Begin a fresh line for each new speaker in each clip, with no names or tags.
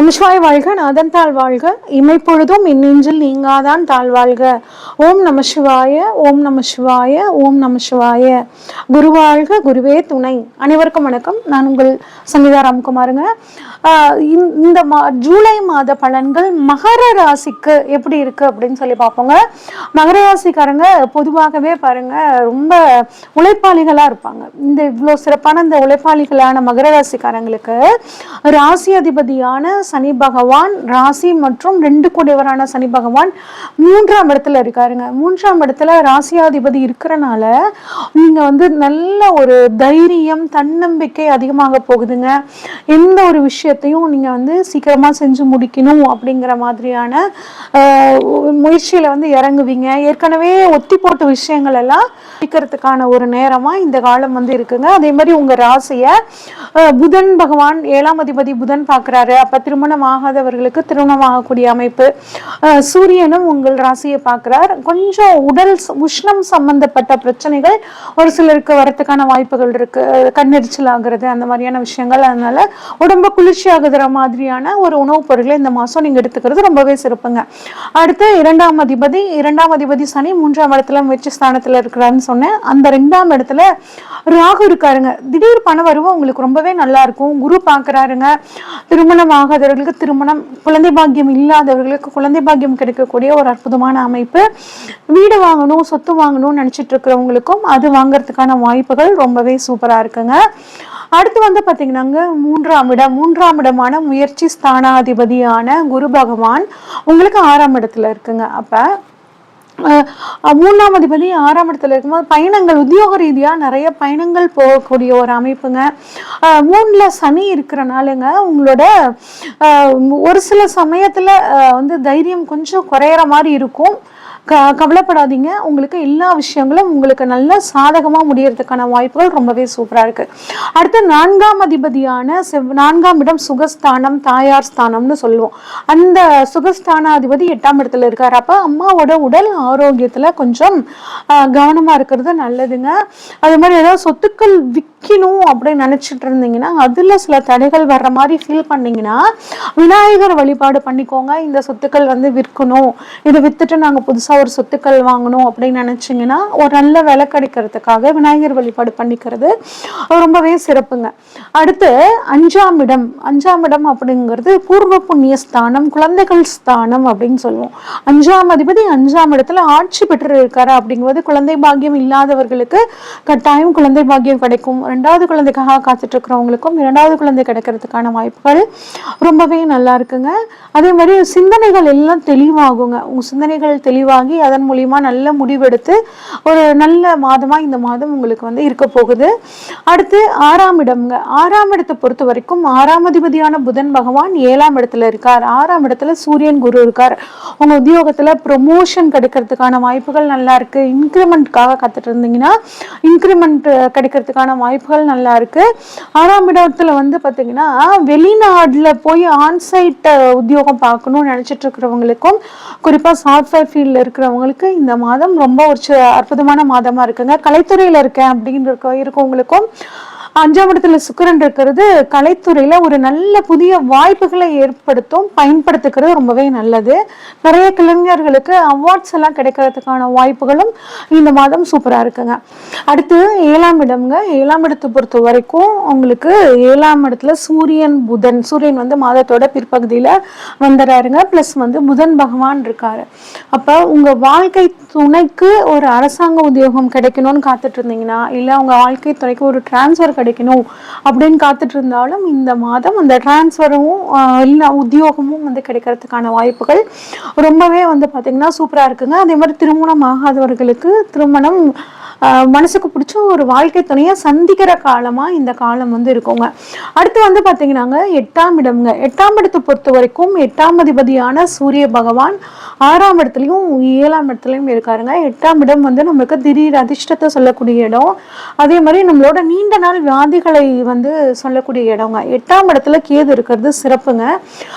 நமசிவாய் வாழ்க நாதன் தாழ் வாழ்க. இமைப்பொழுதும் இன்னெஞ்சில் நீங்காதான் தாழ் வாழ்க. ஓம் நம சிவாய ஓம் நம சிவாய ஓம் நம சிவாய. குருவாழ்க குருவே துணை. அனைவருக்கும் வணக்கம். நான் உங்கள் சங்கீதா ராம்குமாருங்க. இந்த- இந்த மா ஜூலை மாத பலன்கள் மகர ராசிக்கு எப்படி இருக்கு அப்படின்னு சொல்லி பார்ப்போங்க. மகர ராசிக்காரங்க பொதுவாகவே பாருங்க ரொம்ப உழைப்பாளிகளா இருப்பாங்க. இந்த இவ்வளோ சிறப்பான இந்த உழைப்பாளிகளான மகர ராசிக்காரங்களுக்கு ராசி அதிபதியான சனி பகவான் ராசி மற்றும் ரெண்டு கூடியவரான சனி பகவான் மூன்றாம் இடத்துல இருக்காருங்க. மூன்றாம் இடத்துல ராசியாதிபதி இருக்கிறனால நீங்க வந்து நல்ல ஒரு தைரியம் தன்னம்பிக்கை அதிகமாக போகுதுங்க. எந்த ஒரு விஷயத்தையும் நீங்க வந்து சீக்கிரமா செஞ்சு முடிக்கணும் அப்படிங்கிற மாதிரியான முயற்சியில் முயற்சியில வந்து இறங்குவீங்க. ஏற்கனவே ஒத்தி போட்ட விஷயங்கள் எல்லாம் முடிக்கிறதுக்கான ஒரு நேரமா இந்த காலம் வந்து இருக்குங்க. அதே மாதிரி உங்க ராசியை புதன் பகவான் ஏழாம் அதிபதி புதன் பார்க்குறாரு அப்போ திருமணம் ஆகாதவர்களுக்கு திருமணம் ஆகக்கூடிய அமைப்பு சூரியனும் உங்கள் ராசியை பார்க்கிறார். கொஞ்சம் உடல் உஷ்ணம் சம்பந்தப்பட்ட பிரச்சனைகள் ஒரு சிலருக்கு வரத்துக்கான வாய்ப்புகள் இருக்கு. கண்ணெரிச்சல் ஆகுறது அந்த மாதிரியான விஷயங்கள். அதனால உடம்பு குளிர்ச்சி ஆகுதுற மாதிரியான ஒரு உணவுப் பொருட்களை இந்த மாதம் நீங்கள் எடுத்துக்கிறது ரொம்பவே சிறப்புங்க. அடுத்து இரண்டாம் அதிபதி இரண்டாம் அதிபதி சனி மூன்றாம் இடத்துல முயற்சி ஸ்தானத்தில் இருக்கிறாருன்னு சொன்னேன். அந்த ரெண்டாம் இடத்துல ராகு இருக்காருங்க. திடீர் பண வரவு உங்களுக்கு ரொம்பவே நல்லா இருக்கும். குரு பார்க்குறாருங்க திருமணம் இல்லாதவர்களுக்கு திருமணம் குழந்தை பாக்கியம் இல்லாதவர்களுக்கு குழந்தை பாக்கியம் கிடைக்கக்கூடிய ஒரு அற்புதமான அமைப்பு. வீடு வாங்கணும் சொத்து வாங்கணும்னு நினச்சிட்டு இருக்கிறவங்களுக்கும் அது வாங்குறதுக்கான வாய்ப்புகள் ரொம்பவே சூப்பராக இருக்குங்க. அடுத்து வந்து பார்த்தீங்கன்னாங்க மூன்றாம் இடம் மூன்றாம் இடமான முயற்சி ஸ்தானாதிபதியான குரு பகவான் உங்களுக்கு ஆறாம் இடத்துல இருக்குங்க. அப்போ மூணாம் அதிபதி ஆறாம் இடத்துல இருக்கும்போது பயணங்கள் உத்தியோக ரீதியாக நிறைய பயணங்கள் போகக்கூடிய ஒரு அமைப்புங்க. மூணில் சனி இருக்கிறனாலுங்க உங்களோட ஒரு சில சமயத்தில் வந்து தைரியம் கொஞ்சம் குறையிற மாதிரி இருக்கும். க கவலைப்படாதீங்க. உங்களுக்கு எல்லா விஷயங்களும் உங்களுக்கு நல்லா சாதகமாக முடியறதுக்கான வாய்ப்புகள் ரொம்பவே சூப்பராக இருக்கு. அடுத்து நான்காம் அதிபதியான செவ் நான்காம் இடம் சுகஸ்தானம் தாயார் ஸ்தானம்னு சொல்லுவோம். அந்த சுகஸ்தான அதிபதி எட்டாம் இடத்துல இருக்கார். அப்போ அம்மாவோட உடல் ஆரோக்கியத்தில் கொஞ்சம் கவனமாக கவனமா இருக்கிறது நல்லதுங்க. அது மாதிரி ஏதாவது சொத்துக்கள் விற்கணும் அப்படின்னு நினச்சிட்டு இருந்தீங்கன்னா அதில் சில தடைகள் வர்ற மாதிரி ஃபீல் பண்ணீங்கன்னா விநாயகர் வழிபாடு பண்ணிக்கோங்க. இந்த சொத்துக்கள் வந்து விற்கணும். இதை விற்றுட்டு நாங்கள் புதுசாக புதுசா ஒரு சொத்துக்கள் வாங்கணும் அப்படின்னு நினச்சிங்கன்னா ஒரு நல்ல விலை கிடைக்கிறதுக்காக விநாயகர் வழிபாடு பண்ணிக்கிறது ரொம்பவே சிறப்புங்க. அடுத்து அஞ்சாம் இடம். அஞ்சாம் இடம் அப்படிங்கிறது பூர்வ புண்ணிய ஸ்தானம் குழந்தைகள் ஸ்தானம் அப்படின்னு சொல்லுவோம். அஞ்சாம் அதிபதி அஞ்சாம் இடத்துல ஆட்சி பெற்று இருக்காரு அப்படிங்கும்போது குழந்தை பாக்கியம் இல்லாதவர்களுக்கு கட்டாயம் குழந்தை பாக்கியம் கிடைக்கும். ரெண்டாவது குழந்தைக்காக காத்துட்டு இருக்கிறவங்களுக்கும் இரண்டாவது குழந்தை கிடைக்கிறதுக்கான வாய்ப்புகள் ரொம்பவே நல்லா இருக்குங்க. அதே மாதிரி சிந்தனைகள் எல்லாம் தெளிவாகுங்க. உங்க சிந்தனைகள் தெளிவாக அதன் மூலியமா நல்ல முடிவெடுத்து ஒரு நல்ல மாதமா இந்த மாதம் உங்களுக்கு வந்து இருக்க போகுது. அடுத்து ஆறாம் இடம்ங்க ஆறாம் இடத்தை பொறுத்த வரைக்கும் ஆறாம் அதிபதியான புதன் பகவான் ஏழாம் இடத்துல இருக்கார். ஆறாம் இடத்துல சூரியன் குரு இருக்கார். உங்க உத்தியோகத்துல ப்ரொமோஷன் கிடைக்கிறதுக்கான வாய்ப்புகள் நல்லா இருக்கு. இன்க்ரிமெண்ட்காக காத்துட்டு இருந்தீங்கன்னா இன்க்ரிமெண்ட் கிடைக்கிறதுக்கான வாய்ப்புகள் நல்லா இருக்கு. ஆறாம் இடத்துல வந்து பாத்தீங்கன்னா வெளிநாடுல போய் ஆன்சைட் உத்தியோகம் பார்க்கணும்னு நினைச்சிட்டு இருக்கிறவங்களுக்கும் குறிப்பா சாஃப்ட்வேர் ஃபீல்ட்ல இருக்கிறவங்களுக்கு இந்த மாதம் ரொம்ப ஒரு அற்புதமான மாதமாக இருக்குங்க. கலைத்துறையில் இருக்கேன் அப்படின்னு இருக்க இருக்கவங்களுக்கும் அஞ்சாம் இடத்துல சுக்கரன் இருக்கிறது கலைத்துறையில ஒரு நல்ல புதிய வாய்ப்புகளை ஏற்படுத்தும் பயன்படுத்திக்கிறது ரொம்பவே நல்லது. நிறைய கலைஞர்களுக்கு அவார்ட்ஸ் எல்லாம் கிடைக்கிறதுக்கான வாய்ப்புகளும் இந்த மாதம் சூப்பரா இருக்குங்க. அடுத்து ஏழாம் இடம்ங்க. ஏழாம் இடத்தை பொறுத்த வரைக்கும் உங்களுக்கு ஏழாம் இடத்துல சூரியன் புதன் சூரியன் வந்து மாதத்தோட பிற்பகுதியில வந்துடுறாருங்க ப்ளஸ் வந்து புதன் பகவான் இருக்காரு. அப்ப உங்க வாழ்க்கை துணைக்கு ஒரு அரசாங்க உத்தியோகம் கிடைக்கணும்னு காத்துட்டு இருந்தீங்கன்னா இல்ல உங்க வாழ்க்கை துணைக்கு ஒரு டிரான்ஸ்ஃபர் கிடைக்கணும் அப்படின்னு காத்துட்டு இருந்தாலும் இந்த மாதம் அந்த டிரான்ஸ்ஃபரும் இல்லை உத்தியோகமும் வந்து கிடைக்கிறதுக்கான வாய்ப்புகள் ரொம்பவே வந்து பாத்தீங்கன்னா சூப்பரா இருக்குங்க. அதே மாதிரி திருமணம் ஆகாதவர்களுக்கு திருமணம் மனசுக்கு பிடிச்ச ஒரு வாழ்க்கை துணையை சந்திக்கிற காலமாக இந்த காலம் வந்து இருக்குங்க. அடுத்து வந்து பார்த்தீங்கன்னாங்க எட்டாம் இடம்ங்க. எட்டாம் இடத்தை பொறுத்த வரைக்கும் எட்டாம் அதிபதியான சூரிய பகவான் ஆறாம் இடத்துலையும் ஏழாம் இடத்துலையும் இருக்காருங்க. எட்டாம் இடம் வந்து நம்மளுக்கு திடீர் அதிர்ஷ்டத்தை சொல்லக்கூடிய இடம். அதே மாதிரி நம்மளோட நீண்ட நாள் வியாதிகளை வந்து சொல்லக்கூடிய இடங்க. எட்டாம் இடத்துல கேது இருக்கிறது சிறப்புங்க.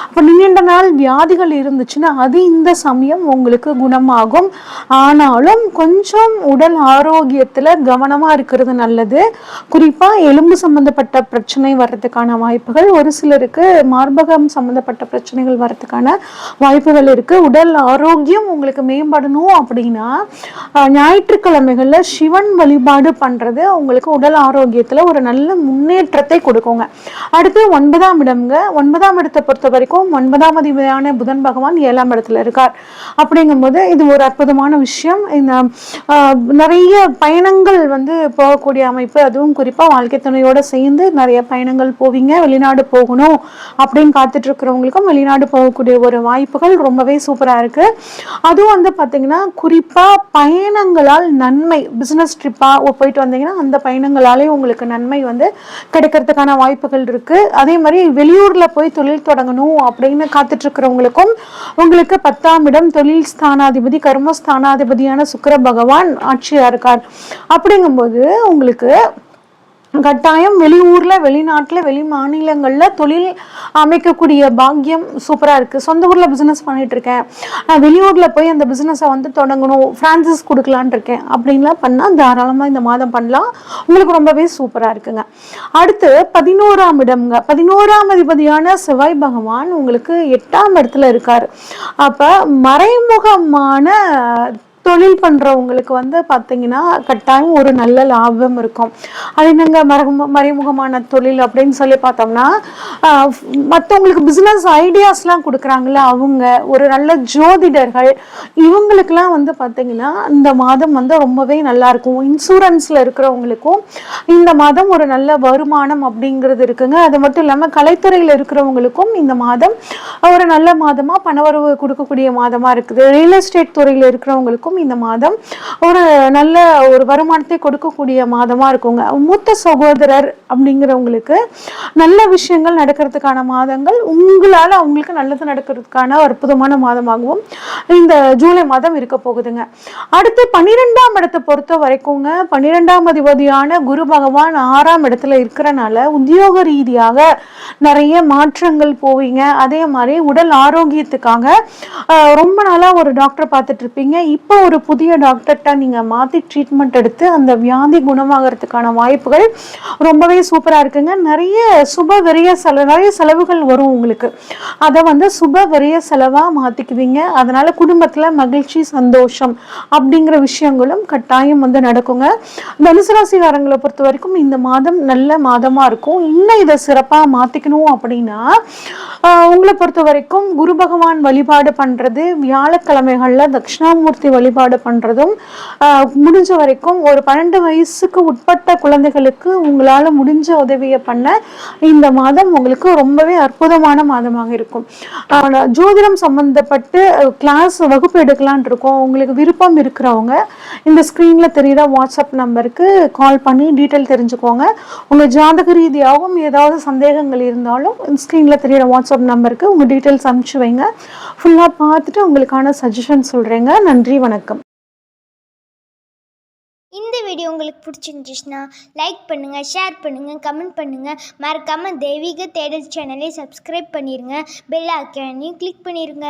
அப்போ நீண்ட நாள் வியாதிகள் இருந்துச்சுன்னா அது இந்த சமயம் உங்களுக்கு குணமாகும். ஆனாலும் கொஞ்சம் உடல் ஆரோக்கியம் ஆரோக்கியத்தில் கவனமாக இருக்கிறது நல்லது. குறிப்பாக எலும்பு சம்மந்தப்பட்ட பிரச்சனை வர்றதுக்கான வாய்ப்புகள் ஒரு சிலருக்கு மார்பகம் சம்மந்தப்பட்ட பிரச்சனைகள் வர்றதுக்கான வாய்ப்புகள் இருக்குது உடல் ஆரோக்கியம் உங்களுக்கு மேம்படணும் அப்படின்னா ஞாயிற்றுக்கிழமைகளில் சிவன் வழிபாடு பண்ணுறது உங்களுக்கு உடல் ஆரோக்கியத்தில் ஒரு நல்ல முன்னேற்றத்தை கொடுக்குங்க. அடுத்து ஒன்பதாம் இடம்ங்க. ஒன்பதாம் இடத்தை பொறுத்த வரைக்கும் ஒன்பதாம் அதிபதியான புதன் பகவான் ஏழாம் இடத்துல இருக்கார். அப்படிங்கும்போது இது ஒரு அற்புதமான விஷயம். இந்த நிறைய பயணங்கள் வந்து போகக்கூடிய அமைப்பு அதுவும் குறிப்பாக வாழ்க்கை துணையோட சேர்ந்து நிறைய பயணங்கள் போவீங்க வெளிநாடு போகணும் அப்படின்னு காத்துட்ருக்கிறவங்களுக்கும் வெளிநாடு போகக்கூடிய ஒரு வாய்ப்புகள் ரொம்பவே சூப்பராக இருக்குது அதுவும் வந்து பார்த்தீங்கன்னா குறிப்பாக பயணங்களால் நன்மை பிஸ்னஸ் ட்ரிப்பாக போயிட்டு வந்தீங்கன்னா அந்த பயணங்களாலே உங்களுக்கு நன்மை வந்து கிடைக்கிறதுக்கான வாய்ப்புகள் இருக்குது அதே மாதிரி வெளியூரில் போய் தொழில் தொடங்கணும் அப்படின்னு காத்துட்ருக்கிறவங்களுக்கும் உங்களுக்கு பத்தாம் இடம் தொழில் ஸ்தானாதிபதி கர்மஸ்தானாதிபதியான சுக்கர பகவான் ஆட்சியாக இருக்கார். அப்படிங்கும்போது உங்களுக்கு கட்டாயம் வெளியூரில் வெளிநாட்டுல வெளி மாநிலங்கள்ல தொழில் அமைக்கக்கூடிய பாக்கியம் சூப்பரா இருக்கு. சொந்த ஊர்ல பிசினஸ் பண்ணிட்டு இருக்கேன். நான் வெளியூர்ல போய் அந்த பிசினஸை வந்து தொடங்கணும் ஃப்ரான்சிஸ் கொடுக்கலான் இருக்கேன். அப்படின்லாம் பண்ணா தாராளமா இந்த மாதம் பண்ணலாம். உங்களுக்கு ரொம்பவே சூப்பரா இருக்குங்க. அடுத்து பதினோராம் இடம்ங்க. பதினோராம் அதிபதியான செவ்வாய் பகவான் உங்களுக்கு எட்டாம் இடத்துல இருக்காரு. அப்ப மறைமுகமான தொழில் பண்ணுறவங்களுக்கு வந்து பார்த்தீங்கன்னா கட்டாயம் ஒரு நல்ல லாபம் இருக்கும். அது என்னங்க? மறைமுக மறைமுகமான தொழில் அப்படின்னு சொல்லி பார்த்தோம்னா மற்றவங்களுக்கு பிஸ்னஸ் ஐடியாஸ்லாம் கொடுக்குறாங்கல்ல அவங்க ஒரு நல்ல ஜோதிடர்கள் இவங்களுக்கெல்லாம் வந்து பார்த்தீங்கன்னா இந்த மாதம் வந்து ரொம்பவே நல்லாயிருக்கும் இன்சூரன்ஸில் இருக்கிறவங்களுக்கும் இந்த மாதம் ஒரு நல்ல வருமானம் அப்படிங்கிறது இருக்குங்க. அது மட்டும் இல்லாமல் கலைத்துறையில் இருக்கிறவங்களுக்கும் இந்த மாதம் ஒரு நல்ல மாதமாக பணவரவு கொடுக்கக்கூடிய மாதமாக இருக்குது. ரியல் எஸ்டேட் துறையில் இருக்கிறவங்களுக்கும் இந்த மாதம் ஒரு நல்ல ஒரு வருமானத்தை கொடுக்கக்கூடிய மாதமாக இருக்குங்க. மூத்த சகோதரர் அப்படிங்கிறவங்களுக்கு நல்ல விஷயங்கள் நடக்கிறதுக்கான மாதங்கள் உங்களால் அவங்களுக்கு நல்லது நடக்கிறதுக்கான அற்புதமான மாதமாகவும் இந்த ஜூலை மாதம் இருக்க போகுதுங்க. அடுத்து பன்னிரெண்டாம் இடத்தை பொறுத்த வரைக்குங்க பன்னிரெண்டாம் அதிபதியான குரு பகவான் ஆறாம் இடத்துல இருக்கிறனால உத்தியோக ரீதியாக நிறைய மாற்றங்கள் போவீங்க. அதே மாதிரி உடல் ஆரோக்கியத்துக்காக ஆஹ், ரொம்ப நாளாக ஒரு டாக்டர் பார்த்துட்டு இருப்பீங்க. இப்போ ஒரு புதிய டாக்டர்கிட்ட நீங்கள் மாற்றி ட்ரீட்மெண்ட் எடுத்து அந்த வியாதி குணமாகறதுக்கான வாய்ப்புகள் ரொம்பவே சூப்பராக இருக்குங்க. நிறைய சுப விரைய செலவு நிறைய செலவுகள் வரும் உங்களுக்கு. அதை வந்து சுப விரைய செலவாக மாற்றிக்குவீங்க அதனால் குடும்பத்தில் மகிழ்ச்சி சந்தோஷம் அப்படிங்கிற விஷயங்களும் கட்டாயம் வந்து நடக்குங்க. தனுசு ராசிக்காரங்களை பொறுத்த வரைக்கும் இந்த மாதம் நல்ல மாதமாக இருக்கும். இன்னும் இதை சிறப்பாக மாற்றிக்கணும் அப்படின்னா உங்களை பொறுத்த வரைக்கும் குரு பகவான் வழிபாடு பண்ணுறது வியாழக்கிழமைகளில் தட்சிணாமூர்த்தி வழிபாடு பண்ணுறதும் முடிஞ்ச வரைக்கும் ஒரு பன்னெண்டு வயசுக்கு உட்பட்ட குழந்தைகளுக்கு உங்களால் முடிஞ்ச உதவியை பண்ண இந்த மாதம் உங்களுக்கு ரொம்பவே அற்புதமான மாதமாக இருக்கும். ஜோதிடம் சம்மந்தப்பட்டு கிளாஸ் வகுப்பு எடுக்கலான் இருக்கோம். உங்களுக்கு விருப்பம் இருக்கிறவங்க இந்த ஸ்க்ரீனில் தெரிகிற வாட்ஸ்அப் நம்பருக்கு கால் பண்ணி டீட்டெயில் தெரிஞ்சுக்கோங்க. உங்கள் ஜாதக ரீதியாகவும் ஏதாவது சந்தேகங்கள் இருந்தாலும் ஸ்க்ரீனில் தெரிகிற வாட்ஸ்அப் நம்பருக்கு உங்கள் டீட்டெயில்ஸ் அனுப்பிச்சு வைங்க. ஃபுல்லாக பார்த்துட்டு உங்களுக்கான சஜஷன் சொல்கிறேங்க நன்றி வணக்கம்.
இந்த வீடியோ உங்களுக்கு பிடிச்சிருந்துச்சுன்னா லைக் பண்ணுங்கள் ஷேர் பண்ணுங்கள் கமெண்ட் பண்ணுங்கள் மறக்காமல் தெய்வீக தேடல் சேனலை சப்ஸ்கிரைப் பண்ணிடுங்க பெல் ஐக்கானையும் கிளிக் பண்ணிடுங்க